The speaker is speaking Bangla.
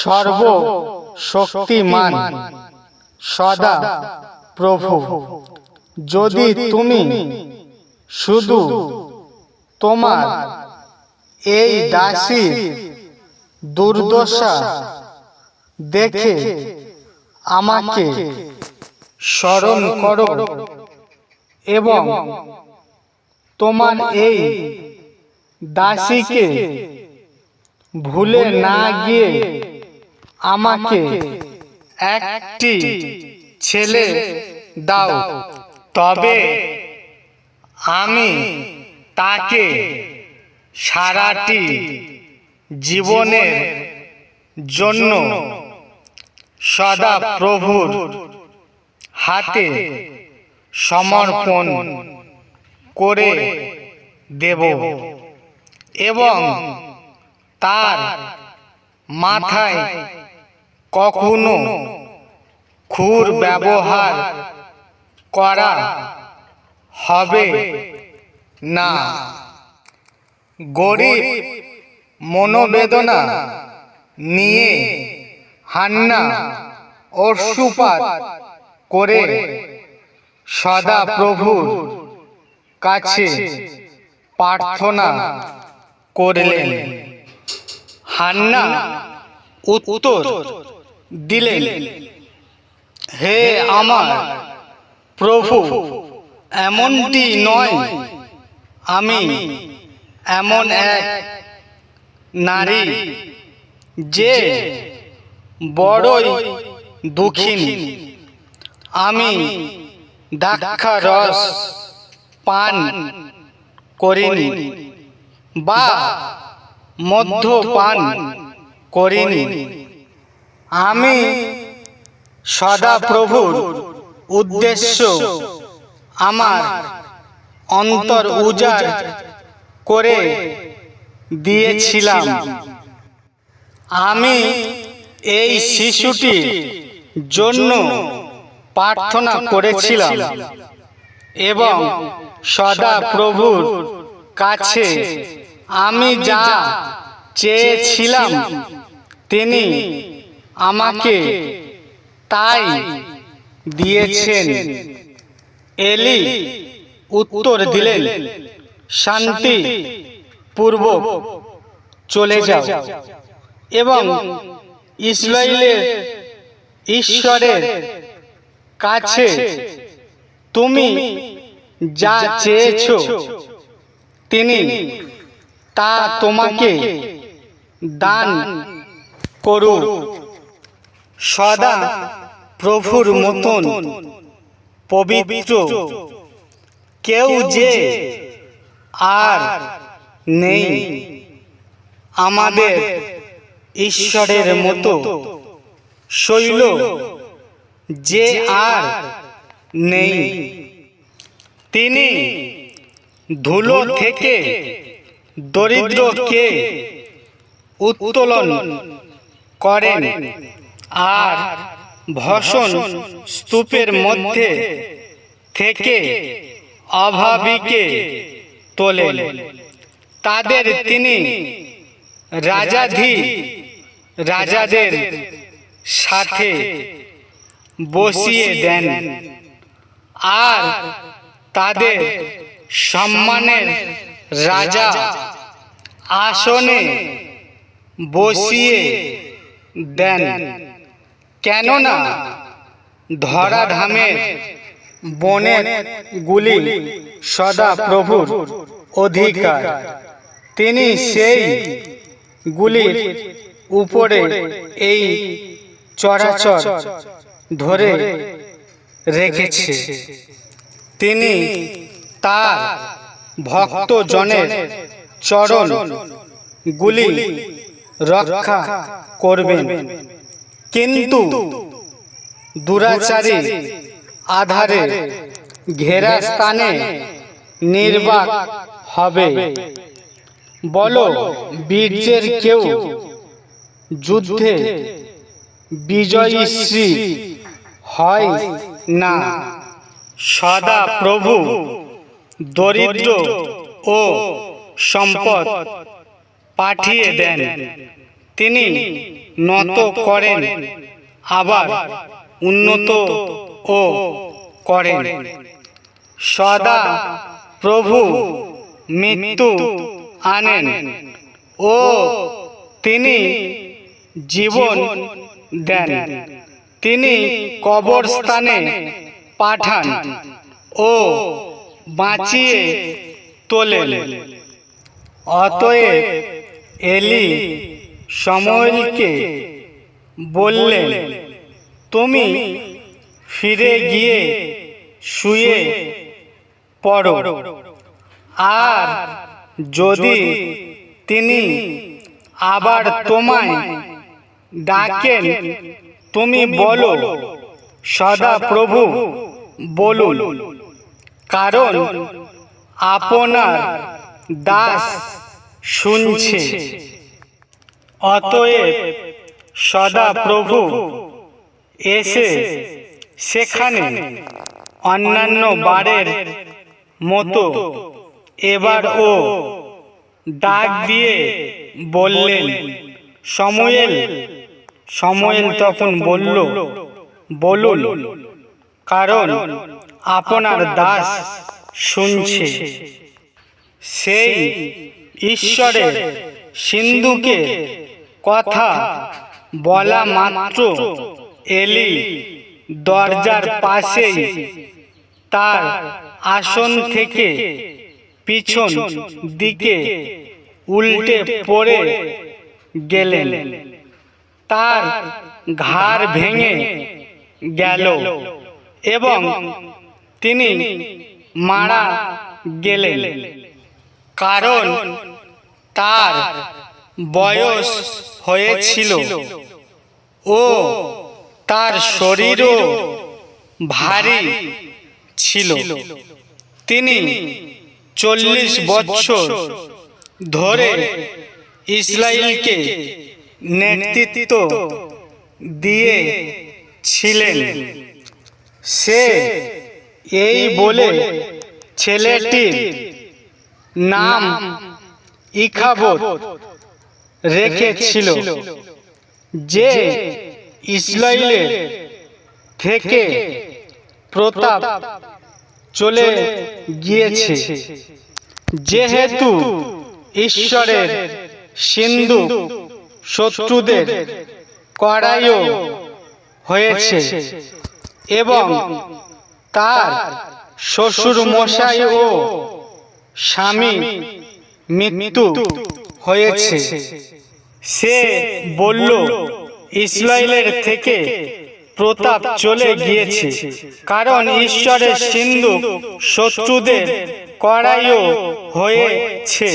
সর্ব শক্তিমান সদা প্রভু। যদি তুমি শুধু তোমার এই দাসীর দুর্দশা দেখে আমাকে স্মরণ করো। এবং তোমার এই দাসীকে ভুলে না গিয়ে আমাকে একটি ছেলে দাও। তবে আমি তাকে সারাটি জীবনের জন্য সদা প্রভুর হাতে সমর্পণ করে দেব। এবং তার মাথায় কখনো খুর ব্যবহার করা হবে না। গরিব মনোবেদনা নিয়ে হান্না অশ্রুপাত করে সদা প্রভুর কাছে প্রার্থনা করলেন। হান্না উত্তর দিলেন হে আমার প্রভু এমনটি নয় আমি এমন এক নারী যে বড়ই দুঃখিনী। আমি রস পান করিনি বা মধ্য পান করিনি। আমি সদা প্রভুর উদ্দেশ্য আমার অন্তর উজাড় করে দিয়েছিলাম। আমি এই শিশুটির জন্য প্রার্থনা করেছিলাম এবং সদা প্রভুর কাছে আমি যা চেয়েছিলাম, তিনি আমাকে তাই দিয়েছেন। এলি উত্তর দিলেন শান্তি পূর্বক চলে যাও। এবং ইসরায়েলের ঈশ্বরের কাছে তুমি যা চেয়েছ তিনি তা তোমাকে দান করুন সদা প্রভুর মতন পবিত্র। কেউ যে আর নেই আমাদের ঈশ্বরের মতো। শৈল যে আর নেই, তিনি ধুলো থেকে দরিদ্রকে উত্তোলন করেন। আর ভসন স্তূপের মধ্যে থেকে অভাবীকে তোলেন। তাদের তিনি রাজাধি, রাজাদের সাথে বসিয়ে দেন। আর তাদের সম্মানের রাজা আসনে বসিয়ে দেন। কেননা ধরাধামের বনের গুলি সদা প্রভুর অধিকার। তিনি সেই গুলির উপরে এই চরাচর ধরে রেখেছে। তিনি তার ভক্তজনের চরণ গুলি রক্ষা করবেন। কিন্তু দুরাচারী আধারে ঘেরা স্থানে নির্বাক হবে। বলো, বীর্যের কেউ যুদ্ধে বিজয়ী শ্রী হয় না? সদা প্রভু দরিদ্র ও সম্পদ পাঠিয়ে দেন। তিনি নত করেন আবার উন্নত ও করেন। সদা প্রভু মৃত্যু আনেন। ও তিনি জীবন দেন। তিনি কবরস্থানে পাঠান। ও বাঁচিয়ে তোলেন। অতএব এলি সময়েলকে বললেন তুমি ফিরে গিয়ে শুয়ে পড়ো। আর যদি তিনি আবার তোমায় ডাকেন, তুমি বলো সদা প্রভু বলুন। কারণ আপনার দাস শুনছে। অতএব সদা প্রভু এসে সেখানে অন্যান্য বারের মতো এবার ও ডাক দিয়ে বললেন সময়েল সময়েল তখন বলল বলুন কারণ আপনার দাস শুনছে। সেই ঈশ্বরের সিন্ধুকে কথা বলা মাত্র। এলি দরজার পাশেই, তার আসন থেকে পিছন দিকে উল্টে পড়ে গেলেন। তার ঘাড় ভেঙে গেল এবং তিনি মারা গেলেন। কারণ তার বয়স হয়েছিল। ও তার শরীরও ভারী ছিল। তিনি চল্লিশ বছর ধরে ইসরায়েলকে নেতৃত্ব দিয়েছিলেন সে এই বলে ছেলেটির নাম ইখাবত। রেখেছিল। যে ইসরায়েলের থেকে প্রতাপ চলে গিয়েছে। যেহেতু ঈশ্বরের সিন্ধু শত্রুদের কড়াইও হয়েছে। এবং তার শ্বশুর মশাই ও স্বামী মৃত্যু হয়েছে। সে বলল ইসরায়েলের থেকে প্রতাপ চলে গিয়েছে। কারণ ঈশ্বরের সিন্ধু শত্রুদের করাইও হয়েছে।